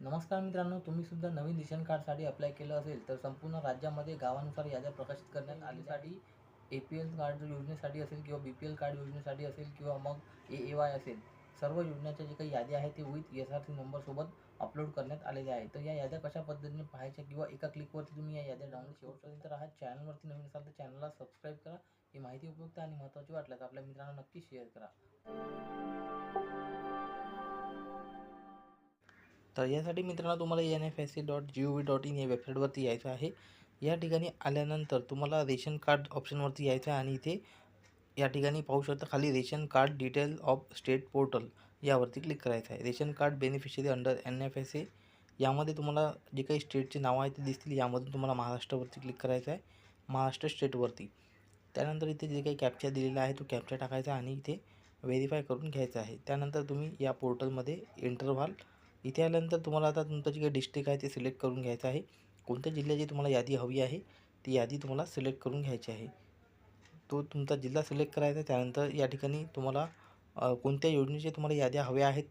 नमस्कार मित्रांनो तुम्ही सुद्धा नवीन रेशन कार्डसाठी अप्लाय केलं असेल तर संपूर्ण राज्यामध्ये गावानुसार याद्या प्रकाशित करण्यात आलीसाठी ए पी एल कार्ड योजनेसाठी असेल किंवा बी पी एल कार्ड योजनेसाठी असेल किंवा मग ए ए वाय असेल सर्व योजनेच्या जे काही यादी आहेत ते विथ एस आर सी नंबरसोबत अपलोड करण्यात आलेले आहे तर या याद्या कशा पद्धतीने पाहायच्या किंवा एका क्लिकवरती तुम्ही या याद्या डाउनलोड शेवटपर्यंत हा चॅनलवरती नवीन असाल तर चॅनलला सबस्क्राईब करा. ही माहिती उपयुक्त आणि महत्त्वाची वाटल्यास आपल्या मित्रांना नक्की शेअर करा. तर यासाठी मित्रांनो तुम्हाला N F S C dot G O V dot in या वेबसाईटवरती यायचं आहे. या ठिकाणी आल्यानंतर तुम्हाला रेशन कार्ड ऑप्शनवरती यायचं आहे आणि इथे या ठिकाणी पाहू शकता खाली ration card detail of state portal यावरती क्लिक करायचं आहे. Ration card beneficiary under N F S A यामध्ये तुम्हाला जे काही स्टेटचे नावं आहेत ते दिसतील. यामधून तुम्हाला महाराष्ट्रावरती क्लिक करायचं आहे. महाराष्ट्र स्टेटवरती त्यानंतर इथे जे काही कॅप्चा दिलेला आहे तो कॅप्चा टाकायचा आणि इथे व्हेरीफाय करून घ्यायचा आहे. त्यानंतर तुम्ही या पोर्टलमध्ये एंटर व्हाल. इथे आल्यानंतर तुम्हाला आता तुमचं जे काही डिस्ट्रिक्ट आहे ते सिलेक्ट करून घ्यायचं आहे. कोणत्या जिल्ह्याची तुम्हाला यादी हवी आहे ती यादी तुम्हाला सिलेक्ट करून घ्यायची आहे. तो तुमचा जिल्हा सिलेक्ट करायचा त्यानंतर या ठिकाणी तुम्हाला कोणत्या योजनेचे तुम्हाला याद्या हव्या आहेत?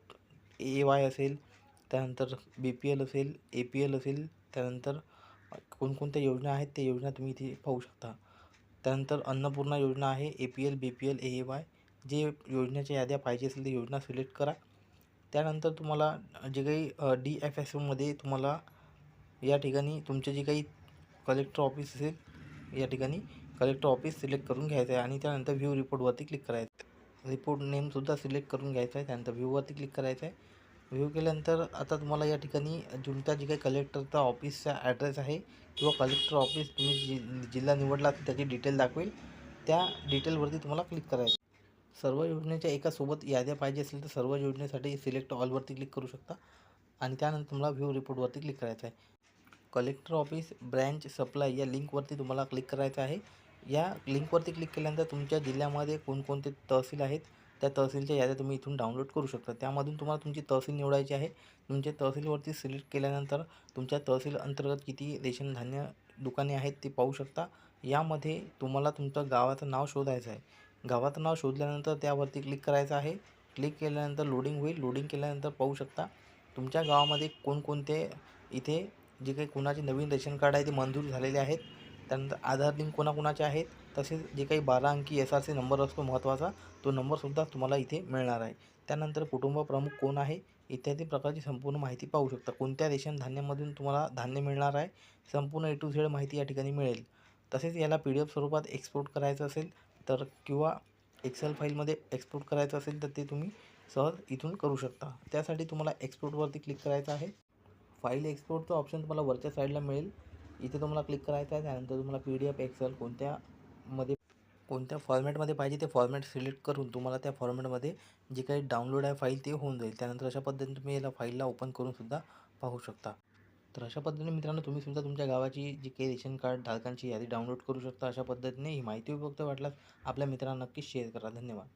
ए वाय असेल त्यानंतर बी पी एल असेल ए पी एल असेल त्यानंतर कोणकोणत्या योजना आहेत त्या योजना तुम्ही इथे पाहू शकता. त्यानंतर अन्नपूर्णा योजना आहे A P L B P L A Y जे योजनेच्या याद्या पाहिजे असेल ते योजना सिलेक्ट करा. त्यानंतर तुम्हाला जे काही डी एफ एस ओमध्ये तुम्हाला या ठिकाणी तुमचे जे काही कलेक्टर ऑफिस असेल या ठिकाणी कलेक्टर ऑफिस सिलेक्ट करून घ्यायचं आहे आणि त्यानंतर व्ह्यू रिपोर्टवरती क्लिक करायचं आहे. रिपोर्ट नेमसुद्धा सिलेक्ट करून घ्यायचा आहे त्यानंतर व्ह्यूवरती क्लिक करायचं आहे. व्ह्यू केल्यानंतर आता तुम्हाला या ठिकाणी तुमचा जे काही कलेक्टरचा ऑफिसचा ॲड्रेस आहे किंवा कलेक्टर ऑफिस तुम्ही जि जिल्हा निवडला तर त्याची डिटेल दाखवेल. त्या डिटेलवरती तुम्हाला क्लिक करायचं सर्व योजनेच्या एका सोबत याद्या पाहिजे असेल तर सर्व योजनेसाठी सिलेक्ट ऑलवरती क्लिक करू शकता. आणि त्यानंतर तुम्हाला व्ह्यू रिपोर्टवरती क्लिक करायचं आहे. कलेक्टर ऑफिस ब्रँच सप्लाय या लिंकवरती तुम्हाला क्लिक करायचं आहे. या लिंकवरती क्लिक केल्यानंतर तुमच्या जिल्ह्यामध्ये कोणकोणते तहसील आहेत? त्या तहसीलच्या याद्या तुम्ही इथून डाउनलोड करू शकता. त्यामधून तुम्हाला तुमची तहसील निवडायची आहे. तुमच्या तहसीलवरती सिलेक्ट केल्यानंतर तुमच्या तहसील अंतर्गत किती रेशन धान्य दुकाने आहेत ते पाहू शकता. यामध्ये तुम्हाला तुमचं गावाचं नाव शोधायचं आहे. गावाचं नाव शोधल्यानंतर त्यावरती क्लिक करायचं आहे. क्लिक केल्यानंतर लोडिंग होईल. लोडिंग केल्यानंतर पाहू शकता तुमच्या गावामध्ये कोणकोणते इथे जे काही कोणाचे नवीन रेशन कार्ड आहे ते मंजूर झालेले आहेत. त्यानंतर आधार लिंक कोणाकोणाचे आहेत. तसेच जे काही बारा अंकी एस आर सी नंबर असतो महत्त्वाचा तो नंबरसुद्धा तुम्हाला इथे मिळणार आहे. त्यानंतर कुटुंब प्रमुख कोण आहे? इत्यादी प्रकारची संपूर्ण माहिती पाहू शकता. कोणत्या रेशन धान्यामधून तुम्हाला धान्य मिळणार आहे? संपूर्ण ए टू झेड माहिती या ठिकाणी मिळेल. तसेच याला पी डी एफ स्वरूपात एक्सपोर्ट करायचं असेल तर किंवा एक्सेल फाईलमध्ये एक्सपोर्ट करायचं असेल तर ते तुम्ही सहज इथून करू शकता. त्यासाठी तुम्हाला एक्सपोर्टवरती क्लिक करायचं आहे. फाईल एक्सपोर्टचं ऑप्शन तुम्हाला वरच्या साईडला मिळेल. इथे तुम्हाला क्लिक करायचं आहे. त्यानंतर तुम्हाला पी डी एफ एक्सेल कोणत्यामध्ये कोणत्या फॉर्मॅटमध्ये पाहिजे ते फॉर्मॅट सिलेक्ट करून तुम्हाला त्या फॉर्मॅटमध्ये जे काही डाउनलोड आहे फाईल ते होऊन जाईल. त्यानंतर अशा पद्धतीने तुम्ही याला फाईलला ओपन करूनसुद्धा पाहू शकता. तर अशा पद्धतीने मित्रांनो तुम्ही सुद्धा तुमच्या गावाची जी काही रेशन कार्ड धारकांची यादी डाउनलोड करू शकता अशा पद्धतीने ही माहिती उपयुक्त वाटल्यास आपल्या मित्रांना नक्कीच शेअर करा. धन्यवाद.